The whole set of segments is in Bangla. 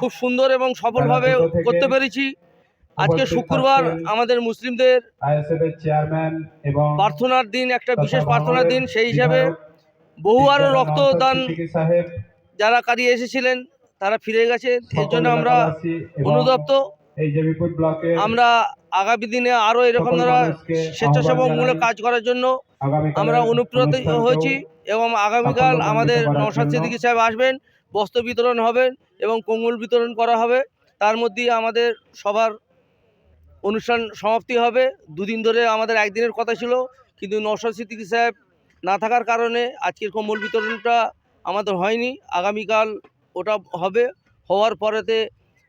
খুব সুন্দর এবং সফলভাবে করতে পেরেছি। আজকে শুক্রবার আমাদের মুসলিমদের প্রার্থনার দিন একটা বিশেষ প্রার্থনার দিন সেই হিসাবে বহু আরও রক্তদান যারা কারিয়ে এসেছিলেন তারা ফিরে গেছে। এর জন্য আমরা ব্লকের আমরা আগামী দিনে আরও এরকম ধরা মানুষকে স্বেচ্ছাসেবকমূলক কাজ করার জন্য আমরা অনুপ্রাণিত হয়েছি এবং আগামীকাল আমাদের জন্য সিদ্দিকী সাহেব আসবেন। বস্ত্র বিতরণ হবেন এবং কম্বল বিতরণ করা হবে। তার মধ্যেই আমাদের সবার অনুষ্ঠান সমাপ্তি হবে। দুদিন ধরে আমাদের একদিনের কথা ছিল কিন্তু নওশাদ সিদ্দিকী সাহেব না থাকার কারণে আজকের কম্বল বিতরণটা আমাদের হয়নি। আগামীকাল ওটা হবে। হওয়ার পরেতে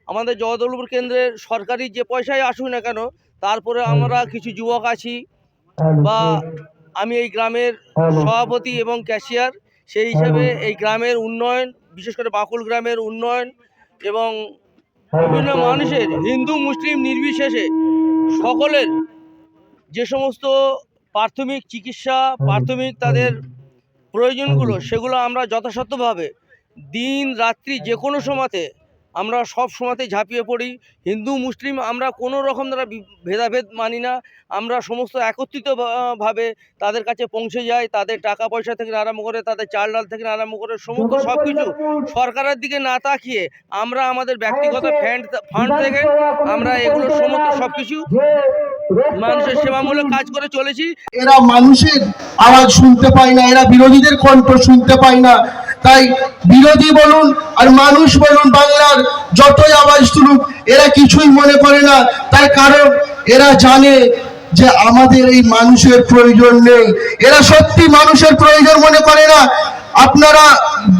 আমাদের জগদলপুর কেন্দ্রের সরকারি যে পয়সায় আসুক না কেন তারপরে আমরা কিছু যুবক আছি বা আমি এই গ্রামের সভাপতি এবং ক্যাশিয়ার সেই হিসাবে এই গ্রামের উন্নয়ন বিশেষ করে বাকুল গ্রামের উন্নয়ন এবং বিভিন্ন মানুষের, হিন্দু, মুসলিম নির্বিশেষে সকলের যে সমস্ত প্রাথমিক চিকিৎসা, প্রাথমিক তাদের প্রয়োজনগুলো, সেগুলো আমরা যথাযথভাবে দিন, রাত্রি যে কোনো সময়তে আমরা সব সময়তে ঝাঁপিয়ে পড়ি। হিন্দু মুসলিম আমরা কোনো রকম দ্বারা ভেদাভেদ মানি না। আমরা সমস্ত একত্রিত ভাবে তাদের কাছে পৌঁছে যাই তাদের টাকা পয়সা থেকে আরম্ভ করে তাদের চাল ডাল থেকে আরম্ভ করে সমস্ত সব কিছু সরকারের দিকে না তাকিয়ে আমরা আমাদের ব্যক্তিগত ফ্যান্ড ফান্ড থেকে আমরা এগুলো সমস্ত সব কিছু মানুষের সেবামূলক কাজ করে চলেছি। এরা মানুষের আওয়াজ শুনতে পায় না এরা বিরোধীদের কণ্ঠ শুনতে পায় না। তাই বিরোধী বলুন আর মানুষ বলুন, বাংলার যতই আওয়াজ তুলুক, এরা কিছুই মনে করে না। তার কারণ এরা জানে যে আমাদের এই মানুষের প্রয়োজন নেই। এরা সত্যি মানুষের প্রয়োজন মনে করে না। আপনারা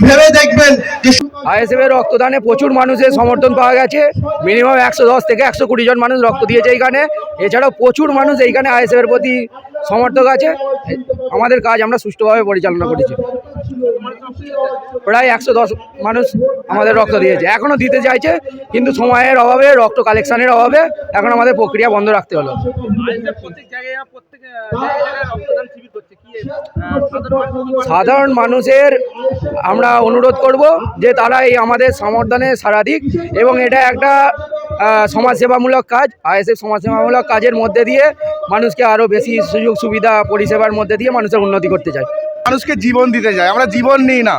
ভেবে দেখবেন যে আইএসএফ এর রক্তদানে প্রচুর মানুষের সমর্থন পাওয়া গেছে। মিনিমাম একশো দশ থেকে একশো কুড়ি জন মানুষ রক্ত দিয়েছে এইখানে। এছাড়াও প্রচুর মানুষ এইখানে আইএসএফ এর প্রতি সমর্থক আছে। আমাদের কাজ আমরা সুষ্ঠুভাবে পরিচালনা করেছি। প্রায় একশো দশ মানুষ আমাদের রক্ত দিয়েছে। এখনও দিতে চাইছে, কিন্তু সময়ের অভাবে, রক্ত কালেকশনের অভাবে এখন আমাদের প্রক্রিয়া বন্ধ রাখতে হলো। সাধারণ মানুষের আমরা অনুরোধ করব যে তারা এই আমাদের সমর্থনে সারা দিক এবং এটা একটা সমাজসেবামূলক কাজ। আইএসএফ সমাজসেবামূলক কাজের মধ্যে দিয়ে মানুষকে আরও বেশি সুযোগ সুবিধা পরিষেবার মধ্যে দিয়ে মানুষের উন্নতি করতে চায়। মানুষকে জীবন দিতে চাই আমরা জীবন নিই না।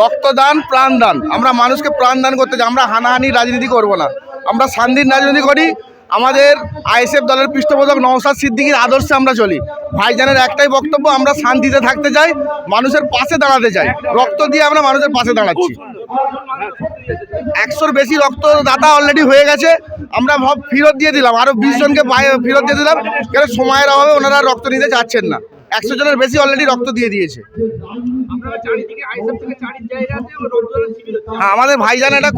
রক্তদান, প্রাণদান। আমরা মানুষকে প্রাণদান করতে চাই আমরা হানাহানি রাজনীতি করব না। আমরা শান্তির রাজনীতি করি। আমাদের আইএসএফ দলের পৃষ্ঠপোষক নওসাদ সিদ্দিকির আদর্শে আমরা চলি। ভাইজানের একটাই বক্তব্য, আমরা শান্তিতে থাকতে চাই, মানুষের পাশে দাঁড়াতে চাই। রক্ত দিয়ে আমরা মানুষের পাশে দাঁড়াচ্ছি। একশোর বেশি রক্তদাতা অলরেডি হয়ে গেছে। আমরা ভাব ফেরত দিয়ে দিলাম। আরও বিশ জনকে ফেরত দিয়ে দিলাম। কেন সময়ের অভাবে ওনারা রক্ত নিতে চাচ্ছেন না। একশো জনের বেশি অলরেডি রক্ত দিয়ে দিয়েছে। হ্যাঁ, আমাদের ভাইজানের এটা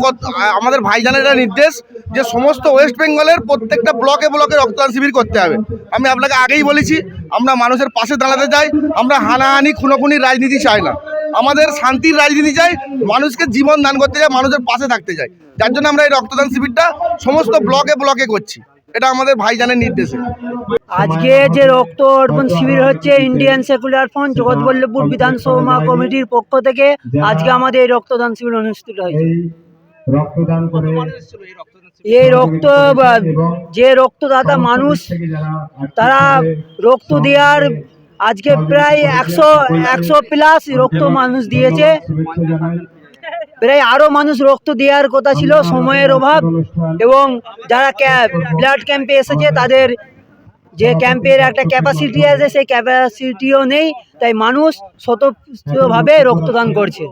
আমাদের ভাইজানের এটা নির্দেশ যে সমস্ত ওয়েস্ট বেঙ্গলের প্রত্যেকটা ব্লকে ব্লকে রক্তদান শিবির করতে হবে। আমি আপনাকে আগেই বলেছি আমরা মানুষের পাশে দাঁড়াতে চাই আমরা হানাহানি খুনোখুনির রাজনীতি চাই না। আমাদের শান্তির রাজনীতি চাই মানুষকে জীবন দান করতে চাই মানুষের পাশে থাকতে চাই। যার জন্য আমরা এই রক্তদান শিবিরটা সমস্ত ব্লকে ব্লকে করছি। এটা আমাদের ভাইজানের নির্দেশে। আজকে যে রক্ত অর্পণ শিবির হচ্ছে ইন্ডিয়ান সেকুলার ফ্রন্ট জগৎবল্লভপুর বিধানসভা কমিটির পক্ষ থেকে আজকে আমাদের এই রক্তদান শিবির অনুষ্ঠিত হয়েছে। এই রক্তদান করে এই রক্ত যে রক্তদাতা মানুষ তারা রক্ত দেওয়ার আজকে প্রায় একশো একশো প্লাস রক্ত মানুষ দিয়েছে। প্রায় আরও মানুষ রক্ত দেওয়ার কথা ছিল সময়ের অভাব এবং যারা ব্লাড ক্যাম্পে এসেছে তাদের যে ক্যাম্পের একটা ক্যাপাসিটি আছে সেই ক্যাপাসিটিও নেই তাই মানুষ স্বতঃস্ফূর্তভাবে রক্তদান করছে।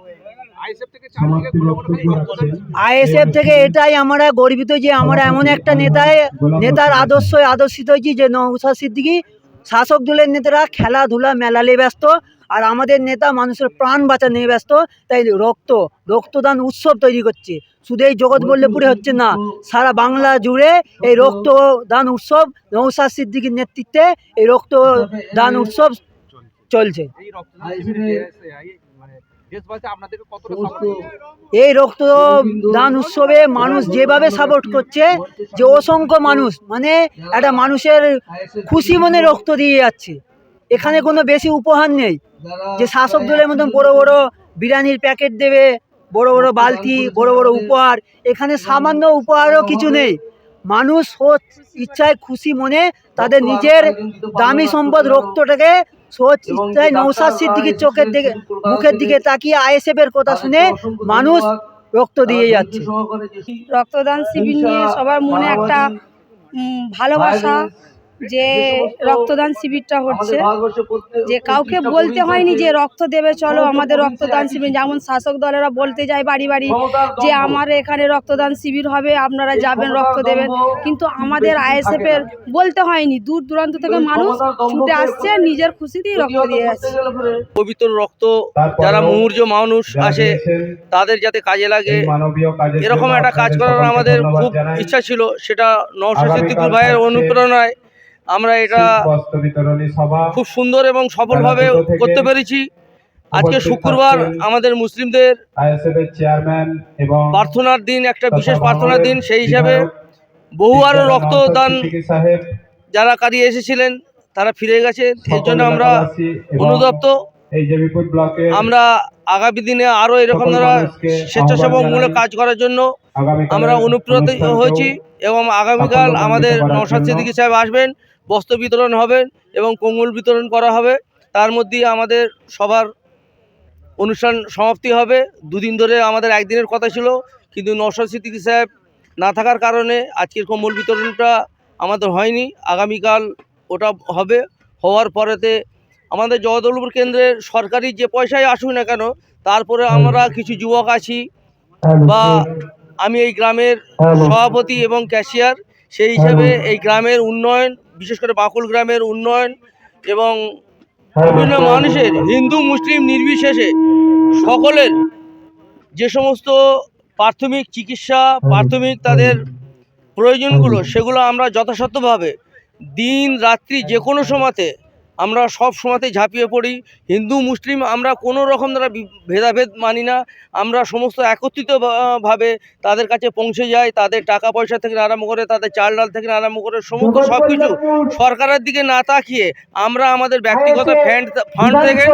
আইএসএফ থেকে এটাই আমরা গর্বিত যে আমরা এমন একটা নেতায় নেতার আদর্শ আদর্শিত হয়েছি যে নৌসাদ সিদ্দিকি শাসক দলের নেতারা খেলাধুলা মেলালে ব্যস্ত আর আমাদের নেতা মানুষের প্রাণ বাঁচা নিয়ে ব্যস্ত, তাই রক্ত, রক্তদান উৎসব তৈরি করছে। শুধু এই জগৎবল্লভপুরে হচ্ছে না, সারা বাংলা জুড়ে এই রক্তদান উৎসব নৌসাদ সিদ্দিকির নেতৃত্বে এই রক্তদান উৎসব চলছে। এই রক্তদান উৎসবে মানুষ যেভাবে সাপোর্ট করছে, যে অসংখ্য মানুষ মানে একটা মানুষের খুশি মনে রক্ত দিয়ে যাচ্ছে। এখানে কোনো বেশি উপহার নেই। যে শাসক দলের মতন বড় বড় বিরিয়ানির প্যাকেট দেবে বড় বড় বালতি বড় বড় উপহার এখানে সামান্য উপহারও কিছু নেই। মানুষ সোচ ইচ্ছায় খুশি মনে তাদের নিজের দামি সম্পদ রক্তটাকে সোচ ইচ্ছায় নৌসাদ সিদ্দিকির চোখের দিকে মুখের দিকে তাকিয়ে আইএসএফ এর কথা শুনে মানুষ রক্ত দিয়ে যাচ্ছে। রক্তদান শিবির নিয়ে সবার মনে একটা ভালোবাসা যে রক্তদান শিবিরটা হচ্ছে যে কাউকে বলতে হয়নি যে রক্ত দেবে চলো আমাদের রক্তদান শিবির যেমন শাসক দলেরা বলতে যায় বাড়ি বাড়ি যে আমার এখানে রক্তদান শিবির হবে আপনারা যাবেন রক্ত দেবেন। কিন্তু আমাদের আইএসএফ এর বলতে হয়নি দূর দূরান্ত থেকে মানুষ ছুটে আসছে নিজের খুশিতেই রক্ত দিয়ে যাচ্ছে পবিত্র রক্ত যারা মুহূর্জ মানুষ আসে তাদের যাতে কাজে লাগে। এরকম একটা কাজ করার আমাদের খুব ইচ্ছা ছিল সেটা নওশাদ আগামীকাল ভাইয়ের অনুপ্রেরণায় আমরা এটা খুব সুন্দর এবং সফলভাবে করতে পেরেছি। আজকে শুক্রবার আমাদের মুসলিমদের প্রার্থনার দিন একটা বিশেষ প্রার্থনার দিন সেই হিসাবে বহু আরও রক্তদান যারা কারিয়ে এসেছিলেন তারা ফিরে গেছে। এর জন্য আমরা ব্লকে আমরা আগামী দিনে আরও এরকম ধরা মানুষকে স্বেচ্ছাসেবকমূলক কাজ করার জন্য আমরা অনুপ্রাণিত হয়েছি এবং আগামীকাল আমাদের নওশাদ সিদ্দিকী সাহেব আসবেন। বস্ত্র বিতরণ হবে এবং কম্বল বিতরণ করা হবে। তার মধ্যেই আমাদের সবার অনুষ্ঠান সমাপ্তি হবে। দুদিন ধরে আমাদের একদিনের কথা ছিল কিন্তু নওশাদ সিদ্দিকী সাহেব না থাকার কারণে আজকের কম্বল বিতরণটা আমাদের হয়নি। আগামীকাল ওটা হবে। হওয়ার পরেতে আমাদের জগদলপুর কেন্দ্রের সরকারি যে পয়সায় আসুক না কেন তারপরে আমরা কিছু যুবক আছি বা আমি এই গ্রামের সভাপতি এবং ক্যাশিয়ার সেই হিসাবে এই গ্রামের উন্নয়ন বিশেষ করে বাকুল গ্রামের উন্নয়ন এবং বিভিন্ন মানুষের, হিন্দু, মুসলিম নির্বিশেষে সকলের যে সমস্ত প্রাথমিক চিকিৎসা, প্রাথমিক তাদের প্রয়োজনগুলো, সেগুলো আমরা যথাসাধ্যভাবে দিন, রাত্রি যে কোনো সময়তে আমরা সব সময়তে ঝাঁপিয়ে পড়ি। হিন্দু মুসলিম আমরা কোনো রকম দ্বারা ভেদাভেদ মানি না। আমরা সমস্ত একত্রিত ভাবে তাদের কাছে পৌঁছে যাই তাদের টাকা পয়সা থেকে আরম্ভ করে তাদের চাল ডাল থেকে আরম্ভ করে সমস্ত সব কিছু সরকারের দিকে না তাকিয়ে আমরা আমাদের ব্যক্তিগত ফ্যান্ড ফান্ড থেকে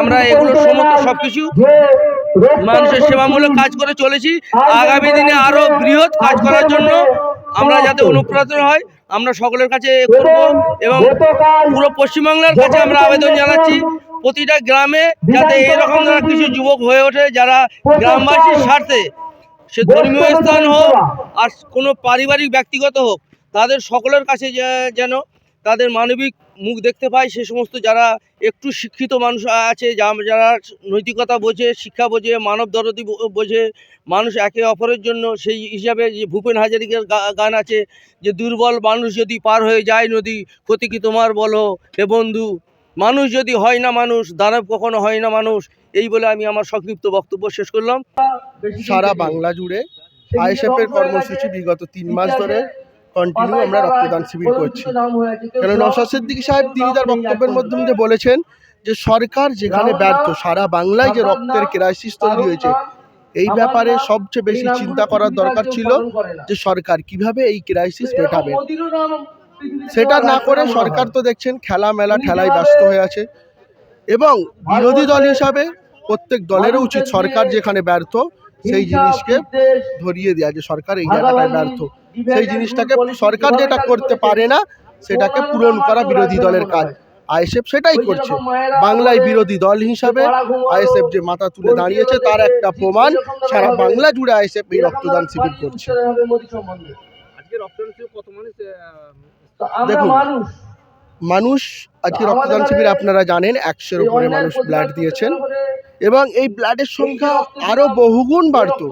আমরা এগুলো সমস্ত সব কিছু মানুষের সেবামূলক কাজ করে চলেছি। আগামী দিনে আরও বৃহৎ কাজ করার জন্য আমরা যাতে অনুপ্রাণিত হয়। আমরা সকলের কাছে করব এবং পুরো পশ্চিমবাংলার কাছে আমরা আবেদন জানাচ্ছি। প্রতিটা গ্রামে যাতে এরকম কিছু যুবক হয়ে ওঠে যারা গ্রামবাসীর স্বার্থে সে ধর্মীয় স্থান হোক আর কোনো পারিবারিক ব্যক্তিগত হোক তাদের সকলের কাছে যেন তাদের মানবিক মুখ দেখতে পাই সে সমস্ত যারা একটু শিক্ষিত মানুষ আছে যা- যারা নৈতিকতা বোঝে শিক্ষা বোঝে মানব দরদি বোঝে মানুষ একে অপরের জন্য সেই হিসাবে যে ভূপেন হাজারিকার গান আছে যে দুর্বল মানুষ যদি পার হয়ে যায় নদী ক্ষতি কি তোমার বলো? হে বন্ধু মানুষ যদি হয় না মানুষ দানব কখনো হয় না মানুষ? এই বলে আমি আমার সংক্ষিপ্ত বক্তব্য শেষ করলাম। সারা বাংলা জুড়ে আইএসএফ এর কর্মসূচি বিগত তিন মাস ধরে কন্টিনিউ আমরা রক্তদান শিবির করছি। কেন নওশাদ সিদ্দিকী সাহেব তিনি তার বক্তব্যের মাধ্যমে যে বলেছেন যে সরকার যেখানে ব্যর্থ সারা বাংলায় যে রক্তের ক্রাইসিস তৈরি হয়েছে এই ব্যাপারে সবচেয়ে বেশি চিন্তা করার দরকার ছিল যে সরকার কীভাবে এই ক্রাইসিস মেটাবে। সেটা না করে সরকার তো দেখছেন খেলা মেলা ঠেলায় ব্যস্ত হয়ে আছে। এবং বিরোধী দল হিসাবে প্রত্যেক দলেরও উচিত সরকার যেখানে ব্যর্থ সেই জিনিসকে ধরিয়ে দেওয়া যে সরকার এই জায়গাটায় ব্যর্থ। সেই জিনিসটাকে সরকার যেটা করতে পারে না সেটাকে পূরণ করা বিরোধী দলের কাজ। আইএসএফ সেটাই করছে। বাংলায় বিরোধী দল হিসাবে আইএসএফ যে মাথা তুলে দাঁড়িয়েছে তার একটা প্রমাণ সারা বাংলা জুড়ে আইএসএফ এই রক্তদান শিবির করছে। আজকে রক্তদান শিবির কত মানুষ দেখুন মানুষ। আজকে রক্তদান শিবির আপনারা জানেন একশোর উপরে মানুষ ব্লাড দিয়েছেন। এবং এই ব্লাডের সংখ্যা আরও বহুগুণ বাড়তো।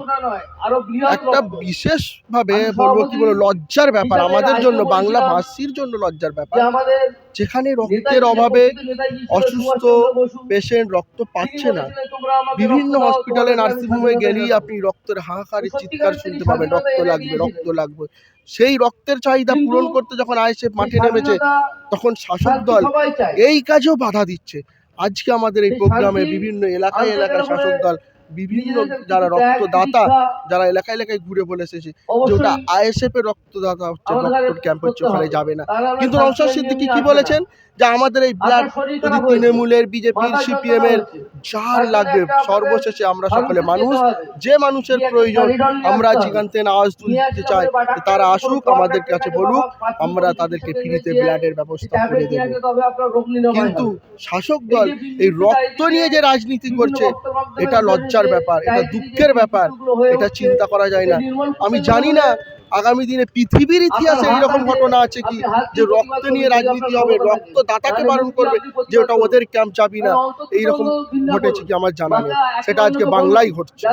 একটা বিশেষভাবে বলব কি বলব লজ্জার ব্যাপার। আমাদের জন্য বাংলা ভাষীর জন্য লজ্জার ব্যাপার। যেখানে রক্তের অভাবে অসুস্থ পেশেন্ট রক্ত পাচ্ছে না। বিভিন্ন হসপিটালে নার্সিংহোমে গেলেই আপনি রক্তের হাহাকারের চিৎকার শুনতে পাবেন রক্ত লাগবে রক্ত লাগবে। সেই রক্তের চাহিদা পূরণ করতে যখন আইএসএফ মাঠে নেমেছে তখন শাসক দল এই কাজেও বাধা দিচ্ছে। আজকে আমাদের এই প্রোগ্রামে বিভিন্ন এলাকায় এলাকায় শাসক দল বিভিন্ন যারা রক্তদাতা যারা এলাকায় এলাকায় ঘুরে বলে এসেছে যে ওটা আইএসএফ এর রক্তদাতা হচ্ছে রক্ত ক্যাম্প হচ্ছে ওখানে যাবে না। কিন্তু নওশাদ সিদ্দিকি কি বলেছেন? যে আমাদের এই ব্লাড যদি তৃণমূলের বিজেপির সিপিএম এর যার লাগবে সর্বশেষে আমরা সকলে মানুষ যে মানুষের প্রয়োজন আমরা যেখান থেকে আওয়াজ তুলতে চাই তারা আসুক আমাদের কাছে বলুক আমরা তাদেরকে ফ্রিতে ব্লাডের ব্যবস্থা করে দেব। কিন্তু শাসক দল এই রক্ত নিয়ে যে রাজনীতি করছে এটা লজ্জার ব্যাপার এটা দুঃখের ব্যাপার এটা চিন্তা করা যায় না। আমি জানি না আগামী দিনে পৃথিবীর ইতিহাসে এইরকম ঘটনা আছে কি? যে রক্ত নিয়ে রাজনীতি হবে রক্ত দাতাকে বারণ করবে যে ওটা ওদের ক্যাম্প চাবি না এইরকম ঘটেছে কি আমার জানা নেই। সেটা আজকে বাংলাই ঘটছে।